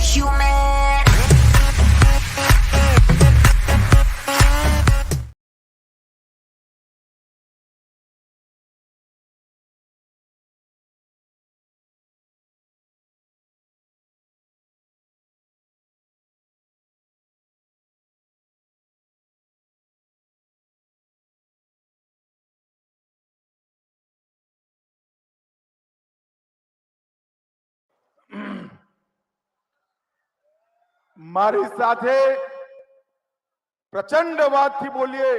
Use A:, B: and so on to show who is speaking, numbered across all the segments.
A: superhuman.
B: મારી સાથે પ્રચંડ વાતથી બોલીએ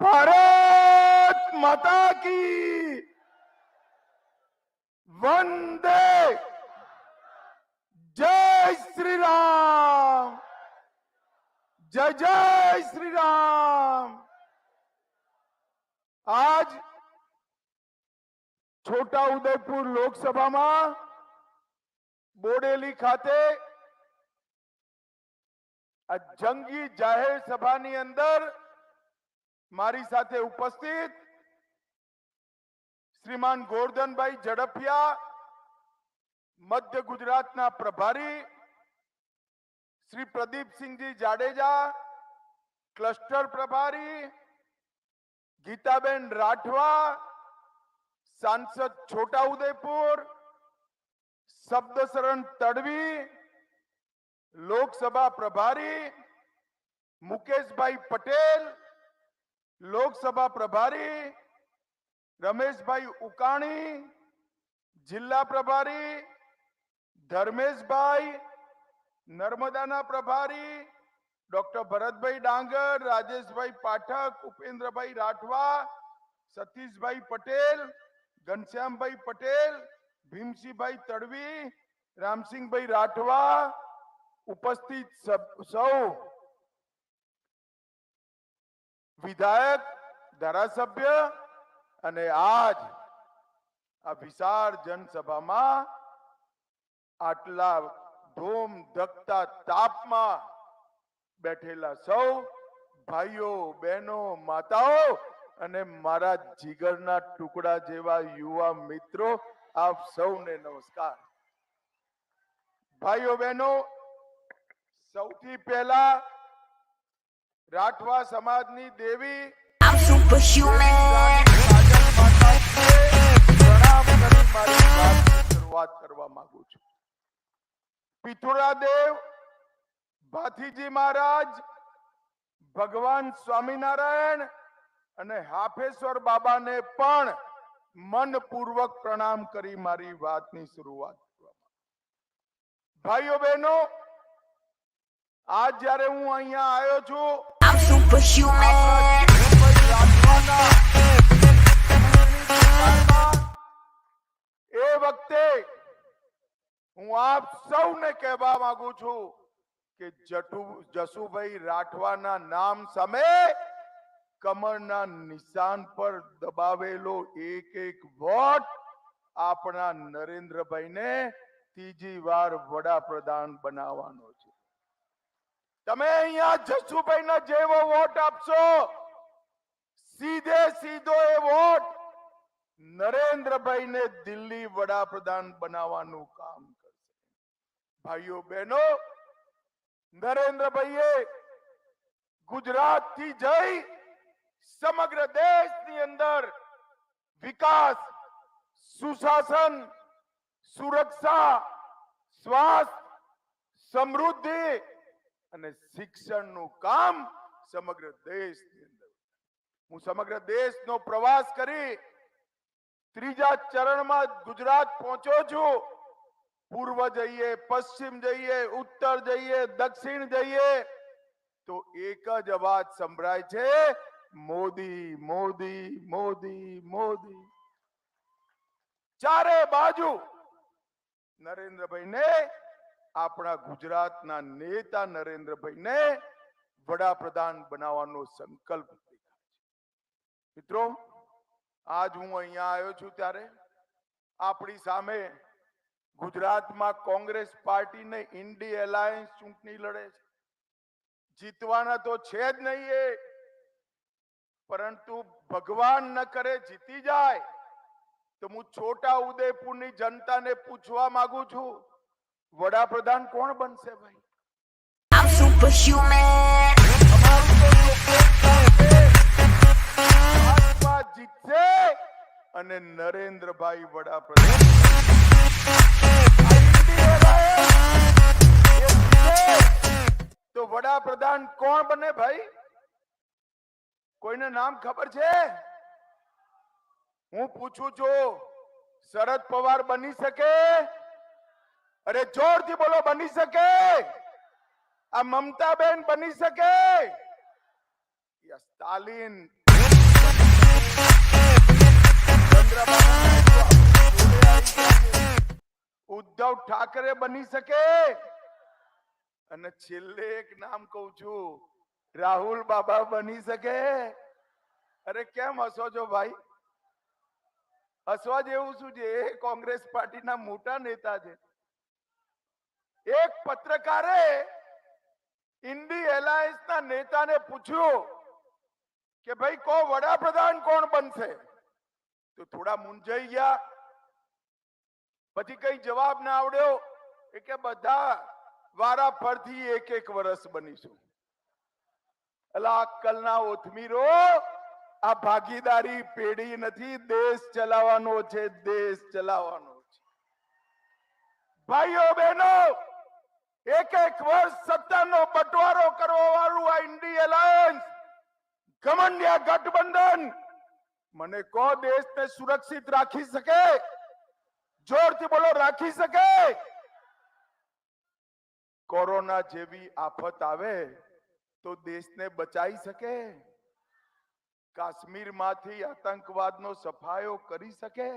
B: ભારત માતા કી વંદે જય શ્રી રામ જય જય શ્રી રામ આજ છોટા ઉદયપુર લોકસભામાં બોડેલી ખાતે આ જંગી જાહેર સભાની અંદર મારી સાથે ઉપસ્થિત શ્રીમાન ગોરધનભાઈ ઝડપિયા મધ્ય ગુજરાતના પ્રભારી શ્રી પ્રદીપસિંહજી જાડેજા ક્લસ્ટર પ્રભારી ગીતાબેન રાઠવા સાંસદ છોટાઉદેપુર શબ્દશરણ તડવી લોકસભા પ્રભારી મુકેશભાઈ પટેલ લોકસભા પ્રભારી રમેશભાઈ ઉકાણી જિલ્લા પ્રભારી ધર્મેશભાઈ નર્મદાના પ્રભારી ડોક્ટર ભરતભાઈ ડાંગર રાજેશભાઈ પાઠક ઉપેન્દ્રભાઈ રાઠવા સતીશભાઈ પટેલ ઘનશ્યામભાઈ પટેલ ભીમસિંહભાઈ તડવી રામસિંહભાઈ રાઠવા ઉપસ્થિત સૌ. વિધાયક, ધારાસભ્ય અને આજ આ વિશાળ જનસભામાં આટલા ધૂમ ધકતા તાપમાં બેઠેલા સૌ ભાઈઓ, બહેનો, માતાઓ અને મારા જીગરના ટુકડા જેવા યુવા મિત્રો, આપ સૌને નમસ્કાર. ભાઈઓ, બહેનો સૌથી પહેલા રાઠવા સમાજની દેવી શરૂઆત કરવા માંગુ છું. પિથોરા દેવ ભાથીજી મહારાજ ભગવાન સ્વામિનારાયણ અને હાફેશ્વર બાબાને પણ મનપૂર્વક પ્રણામ કરી મારી વાતની શરૂઆત કરવા ભાઈઓ બહેનો આજ જ્યારે હું અહીંયા આવ્યો છું
A: I'm superhuman.
B: એ વખતે હું આપ સૌને કહેવા માંગુ છું કે જટુ જસુભાઈ રાઠવાના નામ સામે કમરના નિશાન પર દબાવેલો એક એક વોટ આપણા નરેન્દ્રભાઈને ત્રીજી વાર વડાપ્રધાન બનાવવાનો છે તમે અહીંયા જસુભાઈના જેવો વોટ આપશો? સીધે સીધો એ વોટ નરેન્દ્રભાઈને દિલ્હી વડાપ્રધાન બનાવવાનું કામ કરશે. ભાઈઓ, બહેનો, નરેન્દ્રભાઈએ ગુજરાતથી જઈ સમગ્ર દેશની અંદર વિકાસ, સુશાસન, સુરક્ષા, સ્વાસ્થ્ય, સમૃદ્ધિ અને શિક્ષણનું કામ સમગ્ર દેશની અંદર હું સમગ્ર દેશનો પ્રવાસ કરી ત્રીજા ચરણમાં ગુજરાત પહોંચ્યો છું. પૂર્વ જઈએ, પશ્ચિમ જઈએ, ઉત્તર જઈએ, દક્ષિણ જઈએ. તો એક જ અવાજ સંભળાય છે, મોદી મોદી મોદી મોદી. ચારે બાજુ નરેન્દ્રભાઈને આપણા ગુજરાતના નેતા નરેન્દ્રભાઈને વડાપ્રધાન બનાવવાનો સંકલ્પ મિત્રો, આજ હું અહીંયા આવ્યો છું ત્યારે આપણી સામે ગુજરાતમાં કોંગ્રેસ પાર્ટીને ઇન્ડી એલાયન્સ ચૂંટણી લડે છે. જીતવાના તો છે જ નહીં એ, પરંતુ ભગવાન ન કરે જીતી જાય તો હું છોટા ઉદયપુરની જનતાને પૂછવા માંગુ છું વડાપ્રધાન કોણ બનશે ભાઈ?
A: I'm superhuman.
B: ભાજપા જીતશે અને નરેન્દ્રભાઈ વડાપ્રધાન. તો વડાપ્રધાન કોણ બને ભાઈ? કોઈને નામ ખબર છે? હું પૂછું છું શરદ પવાર બની શકે? અરે જોરથી બોલો, બની શકે. આ મમતાબેન બની શકે. સ્ટાલિન ઉદ્ધવ ઠાકરે બની શકે. અને છેલ્લે એક નામ કહું છું, રાહુલ બાબા બની શકે. અરે કેમ હસો છો ભાઈ? હસવા જેવું શું છે? એ કોંગ્રેસ પાર્ટીના મોટા નેતા છે. એક પત્રકારે ઇન્ડી એલાયન્સના નેતાને પૂછ્યું કે ભાઈ, કો વડાપ્રધાન કોણ બનશે? તો થોડા મૂંઝાઈ ગયા. પછી કઈ જવાબ ના આવડ્યો કે, બધા વારા ફરથી એક એક વર્ષ બનીશું. અલા અક્કલના ઓથમીરો, આ ભાગીદારી પેઢી નથી, દેશ ચલાવવાનો છે, દેશ ચલાવવાનો છે. ભાઈઓ, બહેનો એક એક વર્ષ સત્તાનો બટવારો કરવા વાળું આ ઇન્ડી એલાયન્સ ઘમંડિયા ગઠબંધન મને કહો દેશને સુરક્ષિત રાખી શકે જોરથી બોલો રાખી શકે કોરોના જેવી આફત આવે તો દેશને બચાવી શકે કાશ્મીરમાંથી આતંકવાદનો સફાયો કરી શકે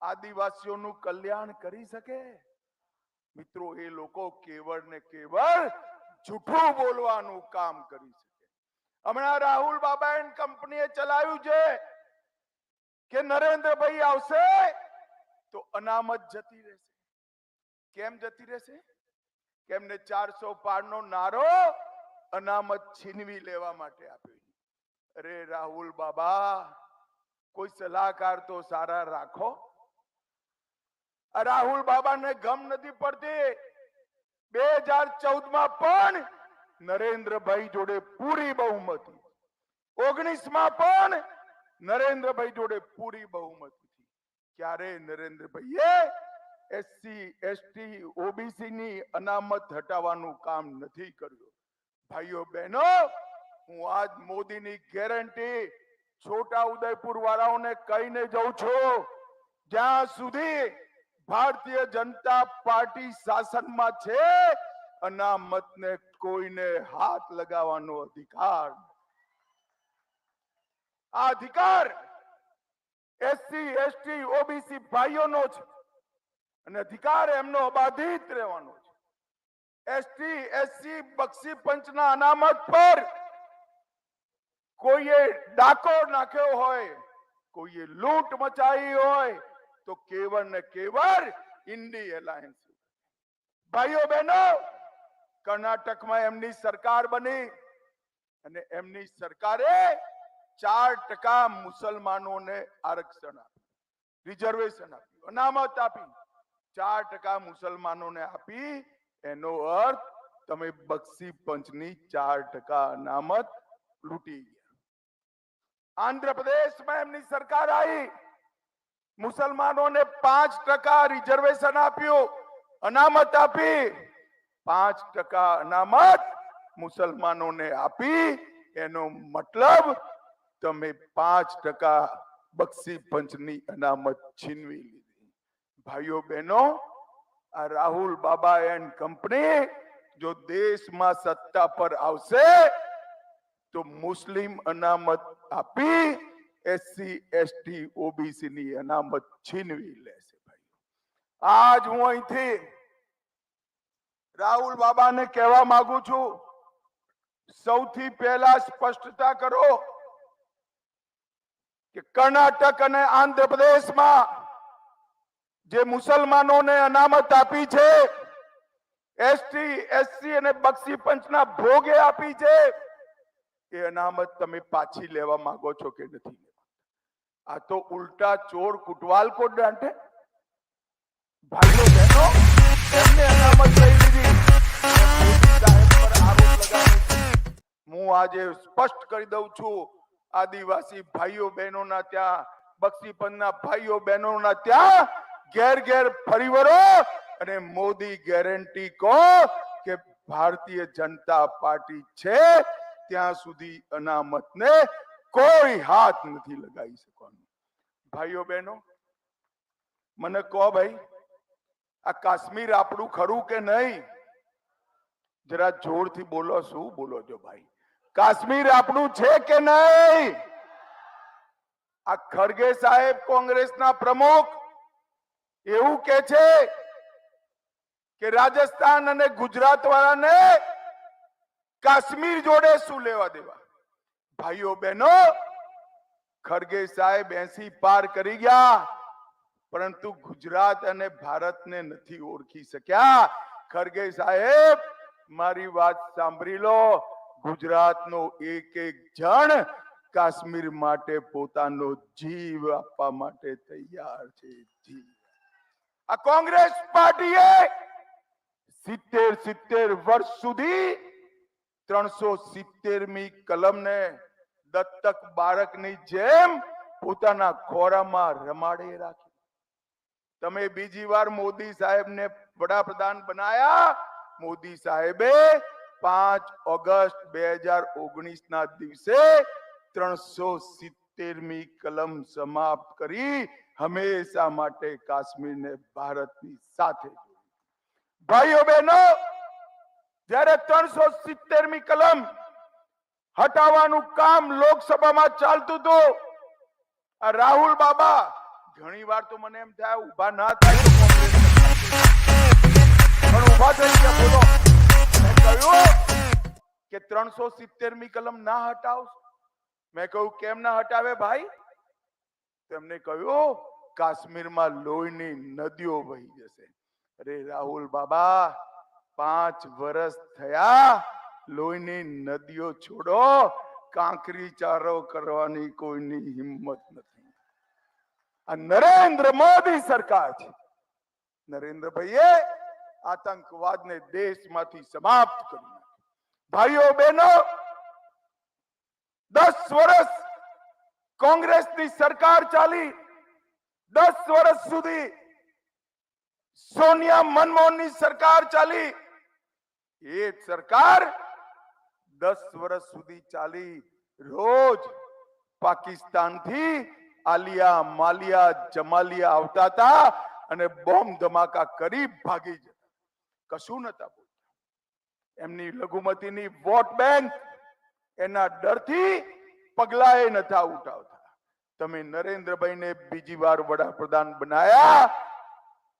B: આદિવાસીઓનું કલ્યાણ કરી શકે મિત્રો, એ લોકો કેવળ ને કેવળ જૂઠું બોલવાનું કામ કરી શકે. હમણાં રાહુલ બાબા એન્ડ કંપનીએ ચલાવ્યું છે કે નરેન્દ્રભાઈ આવશે તો અનામત જતી રહેશે. કેમ જતી રહેશે? કેમને ચારસો પાર નો નારો અનામત છીનવી લેવા માટે આપ્યો અરે રાહુલ બાબા, કોઈ સલાહકાર તો સારા રાખો. રાહુલ બાબાને ગમ નથી પડતી. બે હજાર ચૌદમાં પણ નરેન્દ્રભાઈ જોડે પૂરી બહુમતી. ઓગણીસમાં પણ નરેન્દ્રભાઈ જોડે પૂરી બહુમતી ક્યારે નરેન્દ્રભાઈએ એસસી એસટી ઓબીસી ની અનામત હટાવવાનું કામ નથી કર્યું? ભાઈઓ બહેનો, હું આજ મોદીની ગેરંટી છોટા ઉદયપુર વાળાઓને કહીને જઉં છું. જ્યાં સુધી ભારતીય જનતા પાર્ટી શાસનમાં છે, અનામતને કોઈને હાથ લગાવવાનો અધિકાર આ અધિકાર એસસી એસટી ઓબીસી ભાઈઓનો છે અને અધિકાર એમનો અબાધિત રહેવાનો છે. એસટી એસસી બક્ષી પંચના અનામત પર કોઈએ ડાકો નાખ્યો હોય, કોઈએ લૂંટ મચાવી હોય તો કેવળ ને કેવળ ઇન્ડી એલાયન્સ ભાઈઓ બહેનો, કર્ણાટકમાં એમની સરકાર બની અને એમની સરકારે ચાર ટકા મુસલમાનોને આરક્ષણ આપ્યું, રિઝર્વેશન આપ્યું, અનામત આપી. ચાર ટકા મુસલમાનોને આપી, એનો અર્થ તમે બક્ષી પંચની ચાર ટકા અનામત લૂંટી ગયા. આંધ્રપ્રદેશમાં એમની સરકાર આવી. મુસલમાનોને પાંચ ટકા રિઝર્વેશન આપ્યું, અનામત આપી. પાંચ ટકા અનામત મુસલમાનોને આપી. એનો મતલબ, તમે પાંચ ટકા બક્ષી પંચની અનામત છીનવી લીધી. ભાઈઓ બહેનો, આ રાહુલ બાબા એન્ડ કંપની જો દેશમાં સત્તા પર આવશે, તો મુસ્લિમ અનામત આપી એસસી, એસટી ઓબીસી ની અનામત છીનવી લેશે ભાઈ આજ હું અહીંથી રાહુલ બાબાને કહેવા માંગુ છું, સૌથી પહેલા સ્પષ્ટતા કરો કે કર્ણાટક અને આંધ્રપ્રદેશમાં જે મુસલમાનોને અનામત આપી છે, એસટી, એસસી અને બક્ષી પંચના ભોગે આપી છે, એ અનામત તમે પાછી લેવા માંગો છો કે નથી આ તો ઉલટા ચોર કુટવાલ કોટ ડાંટે ભાઈઓ, બહેનો સમજ લઈ લીધી. હું આજે સ્પષ્ટ કરી દઉં છું, આદિવાસી ભાઈઓ, બહેનોના ત્યાં, બક્ષીપંથના ભાઈઓ, બહેનોના ત્યાં ઘેર ઘેર ફરી વળો અને મોદી ગેરંટી કહો કે ભારતીય જનતા પાર્ટી છે, ત્યાં સુધી અનામતને કોઈ હાથ નથી લગાવી શકવાનું. ભાઈઓ બહેનો, મને કહો ભાઈ, આ કાશ્મીર આપણું ખરું કે નહીં? જરા જોરથી બોલો, શું બોલો છો ભાઈ? કાશ્મીર આપણું છે કે નહીં? આ ખરગે સાહેબ કોંગ્રેસના પ્રમુખ એવું કે છે કે રાજસ્થાન અને ગુજરાત વાળાને કાશ્મીર જોડે શું લેવા દેવા? ભાઈઓ બહેનો ખરગે સાહેબ એસી પાર કરી ગયા, પરંતુ ગુજરાત અને ભારતને નથી ઓળખી શક્યા. ખરગે સાહેબ, મારી વાત સાંભળી લો. ગુજરાતનો એક એક જણ કાશ્મીર માટે પોતાનો જીવ આપવા માટે તૈયાર છે. આ કોંગ્રેસ પાર્ટીએ સિત્તેર સિત્તેર વર્ષ સુધી ત્રણસો સિત્તેરમી કલમને દત્તક બાળકની જેમ પોતાના ખોરામાં રમાડે રાખી તમે બીજી વાર મોદી સાહેબને વડાપ્રધાન બનાયા મોદી સાહેબે પાંચ ઓગસ્ટ બે હજાર ઓગણીસ ના દિવસે ત્રણસો સિત્તેરમી કલમ સમાપ્ત કરી હંમેશા માટે કાશ્મીરને ભારતની સાથે. ભાઈઓ બહેનો જ્યારે ત્રણસો સિત્તેરમી કલમ હટાવવાનું કામ લોકસભામાં ચાલતું હતું, આ રાહુલ બાબા ઘણી વાર તો મને એમ થાય ઊભા ના થાય. ઊભા થઈ બોલો. કહ્યું કે ત્રણસો સિત્તેરમી કલમ ના હટાવશો. મેં કહ્યું, કેમ ના હટાવે ભાઈ? તેમને કહ્યું, કાશ્મીરમાં લોહીની નદીઓ વહી જશે. અરે રાહુલ બાબા પાંચ વર્ષ થયા, લોહીની નદીઓ છોડો, કાંકરી ચારો કરવાની કોઈની હિંમત નથી. આ નરેન્દ્ર મોદી સરકાર છે. નરેન્દ્રભાઈએ આતંકવાદને દેશમાંથી સમાપ્ત કર્યો ભાઈઓ, બહેનો, દસ વર્ષ કોંગ્રેસની સરકાર ચાલી. દસ વર્ષ સુધી સોનિયા મનમોહનની સરકાર ચાલી. એ સરકાર દસ વર્ષ સુધી ચાલી રોજ પાકિસ્તાનથી આલિયા માલિયા જમાલિયા આવતા હતા અને બોમ્બ ધમાકા કરી ભાગી જતા. કશું નતા બોલતા. એમની લઘુમતીની વોટ બેંક એના ડરથી પગલા એ નતા ઉઠાવતા. તમે નરેન્દ્રભાઈને બીજી વાર વડાપ્રધાન બનાયા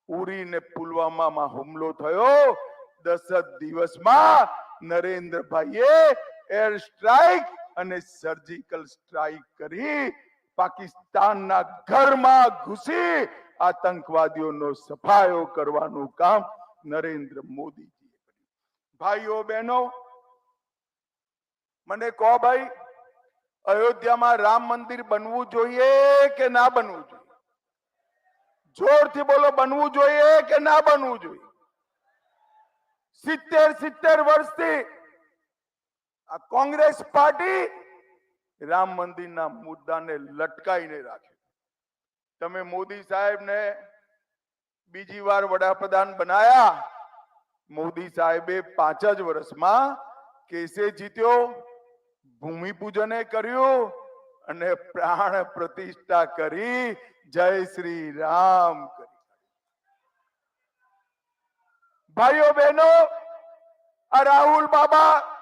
B: ઉરી ને પુલવામામાં હુમલો થયો દસ દિવસમાં નરેન્દ્રભાઈએ એર સ્ટ્રાઇક અને સર્જિકલ સ્ટ્રાઇક કરી પાકિસ્તાનના ઘરમાં ઘૂસી આતંકવાદીઓનો સફાયો કરવાનું કામ નરેન્દ્ર કર્યું. ભાઈઓ, બહેનો, મને કહો ભાઈ, અયોધ્યામાં રામ મંદિર બનવું જોઈએ કે ના બનવું જોઈએ? જોરથી બોલો, બનવું જોઈએ કે ના બનવું જોઈએ? સિત્તેર સિત્તેર વર્ષથી આ કોંગ્રેસ પાર્ટી રામ મંદિરના મુદ્દાને લટકાઈને રાખ્યો તમે મોદી સાહેબને બીજી વાર વડાપ્રધાન બનાયા, મોદી સાહેબે પાંચ જ વર્ષમાં કેસે જીત્યો, ભૂમિપૂજને કર્યું અને પ્રાણ પ્રતિષ્ઠા કરી જય શ્રી રામ કરી ભાઈઓ બહેનો, આ રાહુલ બાબા,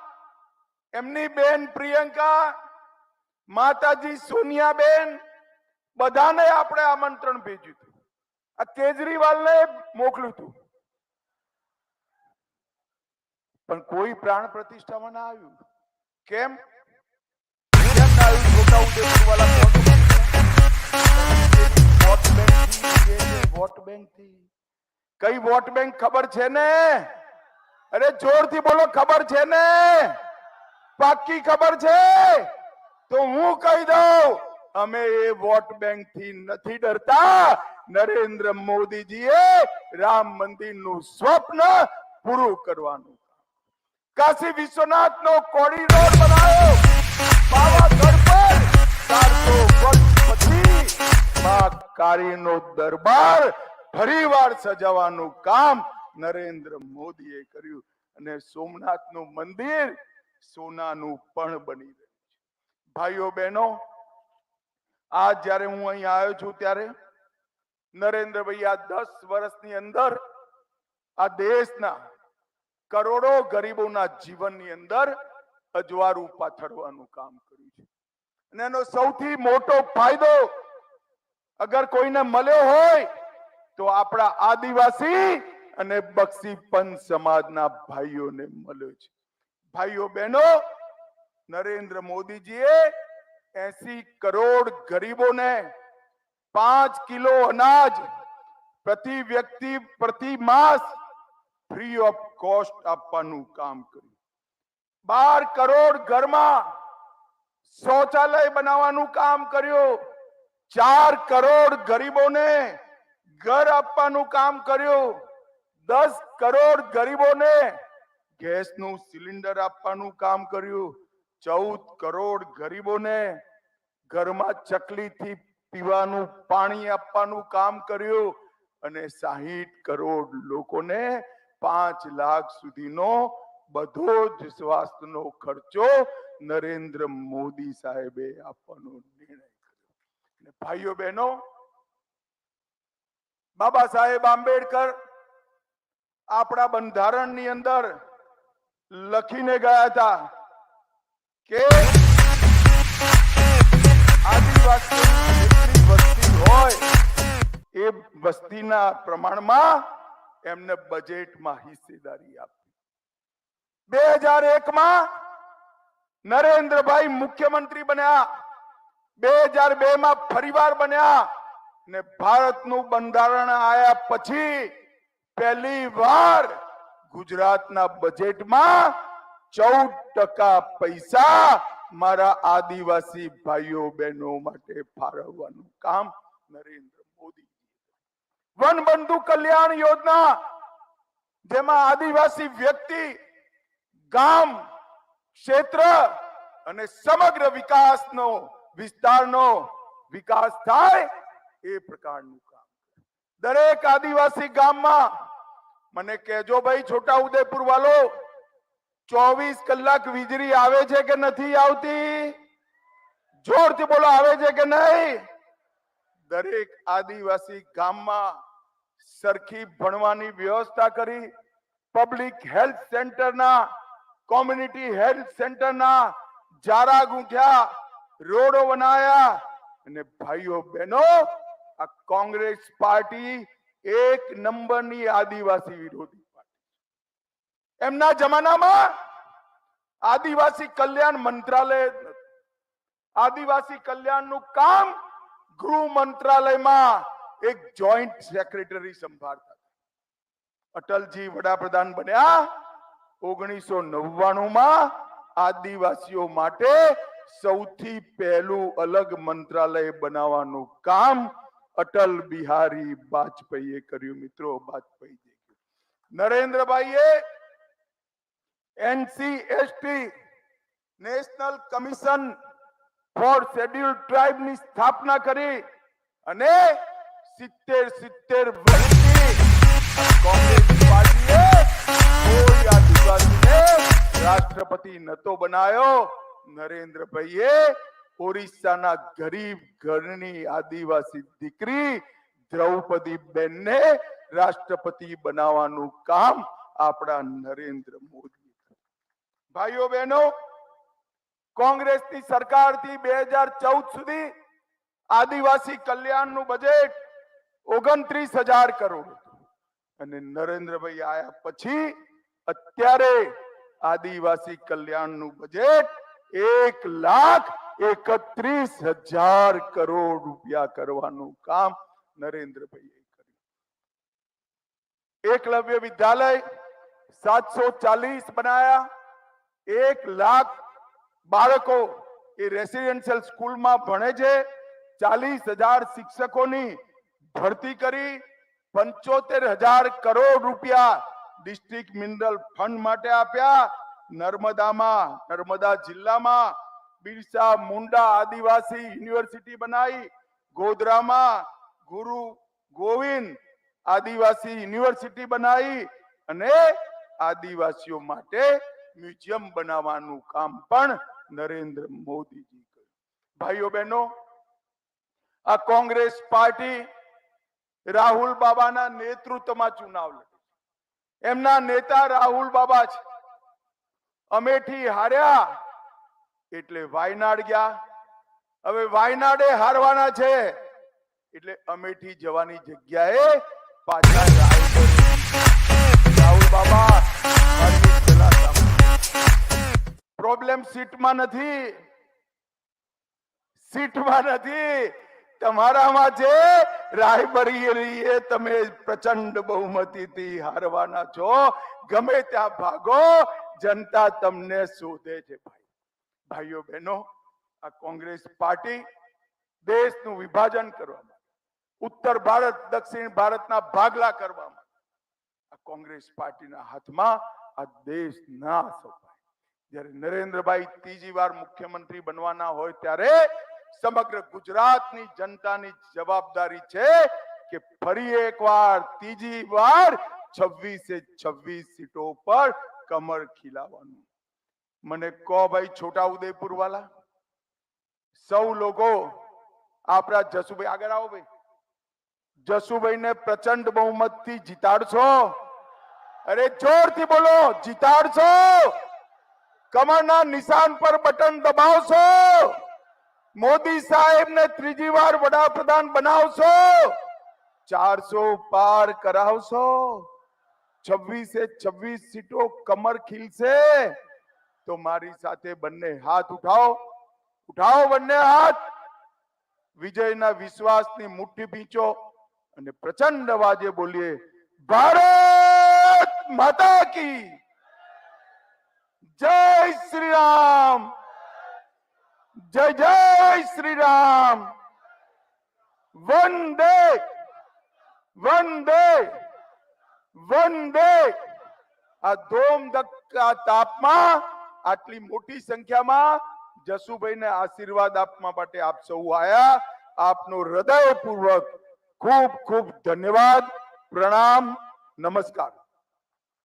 B: એમની બેન પ્રિયંકા, માતાજી સોનિયા બેન બધાને આપણે આમંત્રણ ભેજ્યું હતું. આ કેજરીવાલને મોકલ્યું હતું. પણ કોઈ પ્રાણ પ્રતિષ્ઠામાં ના આવ્યું. કેમ? વોટ બેંકથી કઈ વોટ બેંક ખબર છે ને? અરે જોરથી બોલો, ખબર છે ને? પાક્કી ખબર છે? તો હું કહી દઉં, અમે એ વોટ બેંકથી નથી ડરતા. નરેન્દ્ર મોદીજીએ રામ મંદિરનું સ્વપ્ન પૂરું કરવાનું. કાશી વિશ્વનાથ નો કોરિડોર બનાવ્યો. પાવાગઢ પર ચારસો વર્ષ પછી માં કાળીનો દરબાર ફરીવાર સજાવવાનું કામ નરેન્દ્ર મોદીએ કર્યું અને સોમનાથનું મંદિર સોનાનું પણ બની રહ્યું છે. ભાઈઓ, બહેનો આ જ્યારે હું અહીં આવ્યો છું ત્યારે નરેન્દ્રભાઈ આ દસ વર્ષની અંદર આ દેશના કરોડો ગરીબોના જીવનની અંદર અજવાળું પાથરવાનું કામ કર્યું છે. અને એનો સૌથી મોટો ફાયદો અગર કોઈને મળ્યો હોય તો આપણા આદિવાસી અને બક્ષી પંચ સમાજના ભાઈઓને મળ્યો છે. ભાઈઓ બહેનો, નરેન્દ્ર મોદીજીએ એસી કરોડ ગરીબોને પાંચ કિલો અનાજ પ્રતિ વ્યક્તિ પ્રતિ માસ ફ્રી ઓફ કોસ્ટ આપવાનું કામ કર્યું. બાર કરોડ ઘરમાં શૌચાલય બનાવવાનું કામ કર્યું. ચાર કરોડ ગરીબોને ઘર આપવાનું કામ કર્યું. દસ કરોડ ગરીબોને ગેસનું સિલિન્ડર આપવાનું કામ કર્યું. ચૌદ કરોડ ગરીબોને ઘરમાં ચકલીથી પીવાનું પાણી આપવાનું કામ કર્યું અને સાહીઠ કરોડ લોકોને પાંચ લાખ સુધીનો બધો જ સ્વાસ્થ્યનો ખર્ચો નરેન્દ્ર મોદી સાહેબે આપવાનો નિર્ણય કર્યો. ભાઈઓ બહેનો બાબા સાહેબ આંબેડકર આપણા બંધારણની અંદર લખીને ગયા હતા કે આદિવાસી વસ્તી હોય એ વસ્તીના પ્રમાણમાં એમને બજેટમાં હિસ્સેદારી આપી. બે હજાર એક માં નરેન્દ્રભાઈ મુખ્યમંત્રી બન્યા. બે હજાર બે માં ફરીવાર બન્યા. ને ભારતનું બંધારણ આયા પછી પહેલી વાર ગુજરાતના બજેટમાં ચૌદ ટકા પૈસા મારા આદિવાસી ભાઈઓ બહેનો માટે ફાળવવાનું કામ નરેન્દ્ર મોદી વન બંધુ કલ્યાણ યોજના, જેમાં આદિવાસી વ્યક્તિ, ગામ, ક્ષેત્ર અને સમગ્ર વિકાસનો, વિસ્તારનો વિકાસ થાય એ પ્રકારનું કામ દરેક આદિવાસી ગામમાં મને કહેજો ભાઈ, છોટા ઉદેપુર વાલો, ચોવીસ કલાક વીજળી આવે છે કે નથી આવતી? જોરથી બોલો, આવે છે કે નહીં? દરેક આદિવાસી ગામમાં સરખી ભણવાની વ્યવસ્થા કરી પબ્લિક હેલ્થ સેન્ટરના કોમ્યુનિટી હેલ્થ સેન્ટરના જારા ગૂંથ્યા, રોડો બનાયા, અને ભાઈઓ બહેનો આ કોંગ્રેસ પાર્ટી એક નંબરની આદિવાસી વિરોધી પાર્ટી. એમના જમાનામાં આદિવાસી કલ્યાણ મંત્રાલય આદિવાસી કલ્યાણનું કામ ગૃહ મંત્રાલયમાં એક જોઈન્ટ સેક્રેટરી સંભાળતા અટલજી વડાપ્રધાન બન્યા ઓગણીસો માં આદિવાસીઓ માટે સૌથી પહેલું અલગ મંત્રાલય બનાવવાનું કામ અટલ બિહારી વાજપેયીએ કર્યું. મિત્રો Vajpayee નરેન્દ્રભાઈએ NCST National Commission for Scheduled ટ્રાઇબની સ્થાપના કરી અને સિત્તેર સિત્તેર રાષ્ટ્રપતિ નતો બનાવ્યો નરેન્દ્રભાઈએ ઓરિસ્સાના ગરીબ ઘરની આદિવાસી દીકરી દ્રૌપદી બેનને રાષ્ટ્રપતિ બનાવવાનું કામ આપણા નરેન્દ્ર મોદી ભાઈઓ બહેનો, કોંગ્રેસની સરકારથી બે હજાર ચૌદ સુધી આદિવાસી કલ્યાણનું બજેટ ઓગણત્રીસ હજાર કરોડ અને નરેન્દ્રભાઈ આયા પછી અત્યારે આદિવાસી કલ્યાણનું બજેટ એક લાખ એકત્રીસ હજાર કરોડ રૂપિયા કરવાનું કામ નરેન્દ્રભાઈએ કર્યું. એકલવ્ય વિદ્યાલય સાતસો ચાલીસ બનાયા. એક લાખ બાળકો એ રેસિડેન્શિયલ સ્કૂલમાં ભણે છે. ચાલીસ હજાર શિક્ષકોની ભરતી કરી. પંચોતેર હજાર કરોડ રૂપિયા ડિસ્ટ્રિક્ટ મિનરલ ફંડ માટે આપ્યા. નર્મદામાં, નર્મદા જિલ્લામાં બિરસા મુંડા આદિવાસી યુનિવર્સિટી બનાવી ગોધરામાં ગુરુ ગોવિંદ આદિવાસી યુનિવર્સિટી બનાવી અને આદિવાસીઓ માટે મ્યુઝિયમ બનાવવાનું કામ પણ નરેન્દ્ર મોદીજી કર્યું. ભાઈઓ બહેનો, આ કોંગ્રેસ પાર્ટી રાહુલ બાબાના નેતૃત્વમાં ચુનાવ લડે એમના નેતા રાહુલ બાબા છે અમેઠી હાર્યા. એટલે વાયનાડ ગયા. હવે વાયનાડે હારવાના છે. એટલે અમેઠી જવાની જગ્યાએ પાછા રાહુલ બાબા. પ્રોબ્લેમ સીટમાં નથી. સીટમાં નથી. તમારામાં છે રાયબરેલીએ તમે પ્રચંડ બહુમતીથી હારવાના છો. ગમે ત્યાં ભાગો, જનતા તમને શોધે છે ભાઈ. ભાઈઓ, બહેનો, આ કોંગ્રેસ પાર્ટી દેશનું વિભાજન કરવામાં ઉત્તર ભારત, દક્ષિણ ભારતના ભાગલા કરવામાં આ કોંગ્રેસ પાર્ટીના હાથમાં આ દેશ ના સોંપાય જ્યારે નરેન્દ્રભાઈ ત્રીજી વાર મુખ્યમંત્રી બનવાના હોય ત્યારે સમગ્ર ગુજરાતની જનતાની જવાબદારી છે કે ફરી એકવાર ત્રીજી વાર છવ્વીસે છવ્વીસ સીટો પર કમર ખીલાવાનું મને કહો ભાઈ છોટા ઉદયપુર વાલા સૌ લોકો આપણા જસુભાઈ, આગળ આવો ભાઈ. જસુભાઈને પ્રચંડ બહુમતથી જીતાડશો. અરે જોરથી બોલો, જીતાડશો. કમરના નિશાન પર બટન દબાવશો. મોદી સાહેબ ને ત્રીજી વાર વડાપ્રધાન બનાવશો. ચારસો પાર કરાવશો. છવ્વીસે છવ્વીસ સીટો કમર ખીલશે. તો મારી સાથે બંને હાથ ઉઠાવો. ઉઠાવો બંને હાથ. વિજયના વિશ્વાસની મુઠ્ઠી પીંચો અને પ્રચંડ અવાજે બોલીએ, ભારત માતા કી જય શ્રી રામ જય જય શ્રી રામ વંદે વંદે વંદે. આ ધોમ તાપમાં આટલી મોટી સંખ્યામાં જસુભાઈને આશીર્વાદ આપવા માટે આપ સૌ આયા. આપનો હૃદયપૂર્વક ખૂબ ખૂબ ધન્યવાદ, પ્રણામ, નમસ્કાર.